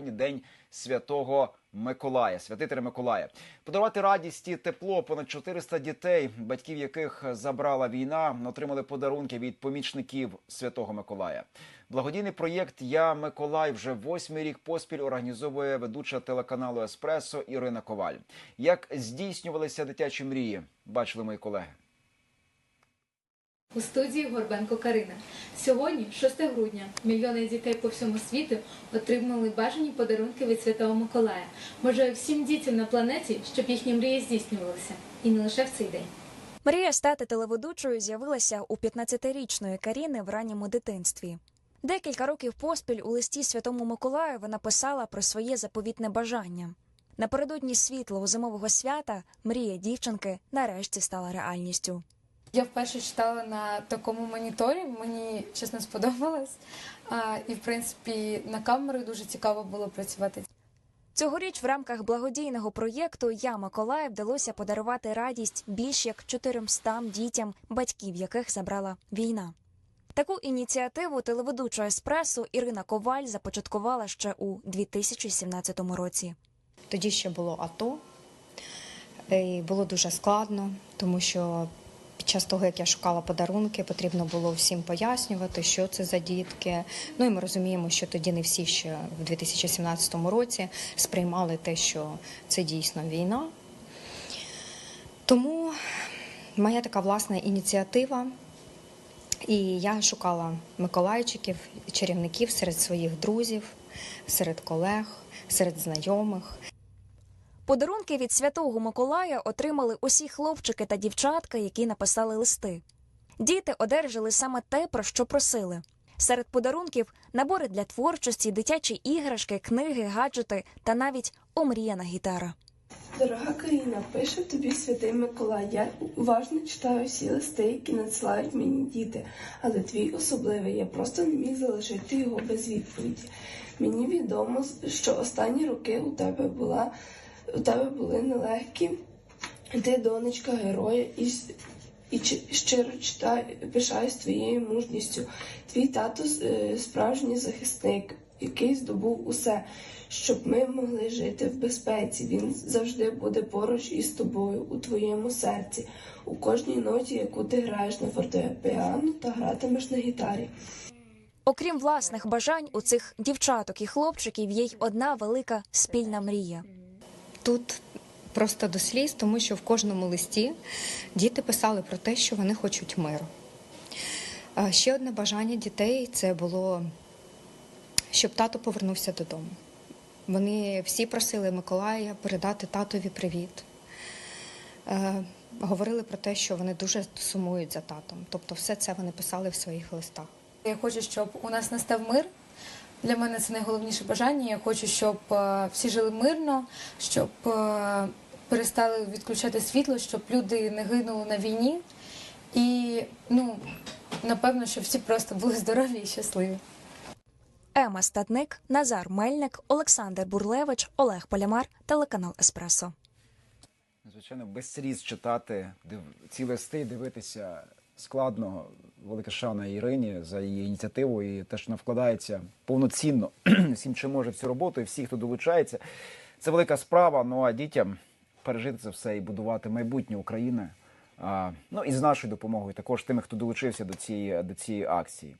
День святого Миколая, святителя Миколая. Подарувати радість і тепло понад 400 дітей, батьків яких забрала війна, отримали подарунки від помічників святого Миколая. Благодійний проєкт Я Миколай вже восьмий рік поспіль організовує ведуча телеканалу Еспресо Ірина Коваль. Як здійснювалися дитячі мрії, бачили мої колеги. У студії Горбенко Карина. Сьогодні, 6 грудня, мільйони дітей по всьому світу отримали бажані подарунки від Святого Миколая. Бажаю всім дітям на планеті, щоб їхні мрії здійснювалися. І не лише в цей день. Мрія стати телеведучою з'явилася у 15-річної Каріни в ранньому дитинстві. Декілька років поспіль у листі Святому Миколаєві написала про своє заповітне бажання. Напередодні світлого зимового свята мрія дівчинки нарешті стала реальністю. Я вперше читала на такому моніторі, мені чесно сподобалось. А, і, в принципі, на камеру дуже цікаво було працювати. Цьогоріч в рамках благодійного проєкту Я Миколаїв вдалося подарувати радість більш як 400 дітям, батьків яких забрала війна. Таку ініціативу телеведуча еспресо Ірина Коваль започаткувала ще у 2017 році. Тоді ще було АТО, і було дуже складно, тому що під час того, як я шукала подарунки, потрібно було всім пояснювати, що це за дітки. Ну і ми розуміємо, що тоді не всі ще в 2017 році сприймали те, що це дійсно війна. Тому моя така власна ініціатива. І я шукала миколайчиків, чарівників серед своїх друзів, серед колег, серед знайомих. Подарунки від святого Миколая отримали усі хлопчики та дівчатка, які написали листи. Діти одержали саме те, про що просили. Серед подарунків набори для творчості, дитячі іграшки, книги, гаджети та навіть омріяна гітара. Дорога Каріна, пише тобі святий Миколай. Я уважно читаю всі листи, які надсилають мені діти, але твій особливий, я просто не міг залишити його без відповіді. Мені відомо, що останні роки у тебе була у тебе були нелегкі. Ти донечка героя і, і щиро читаю, пишаюсь твоєю мужністю. Твій тато е, справжній захисник, який здобув усе, щоб ми могли жити в безпеці. Він завжди буде поруч із тобою у твоєму серці, у кожній ноті, яку ти граєш на фортепіано та гратимеш на гітарі. Окрім власних бажань, у цих дівчаток і хлопчиків є й одна велика спільна мрія. Тут просто до сліз, тому що в кожному листі діти писали про те, що вони хочуть миру. Ще одне бажання дітей це було, щоб тато повернувся додому. Вони всі просили Миколая передати татові привіт. Говорили про те, що вони дуже сумують за татом. Тобто, все це вони писали в своїх листах. Я хочу, щоб у нас настав мир. Для мене це найголовніше бажання. Я хочу, щоб е, всі жили мирно, щоб е, перестали відключати світло, щоб люди не гинули на війні. І ну, напевно, щоб всі просто були здорові і щасливі. Ема Статник, Назар Мельник, Олександр Бурлевич, Олег Полямар, телеканал Еспресо. Звичайно, без сліз читати ці листи, дивитися складно. Велика шана Ірині за її ініціативу і те, що вона вкладається повноцінно всім, чим може в цю роботу, і всі, хто долучається. Це велика справа. Ну а дітям пережити це все і будувати майбутнє України. А, ну і з нашою допомогою, також тими, хто долучився до цієї до цієї акції.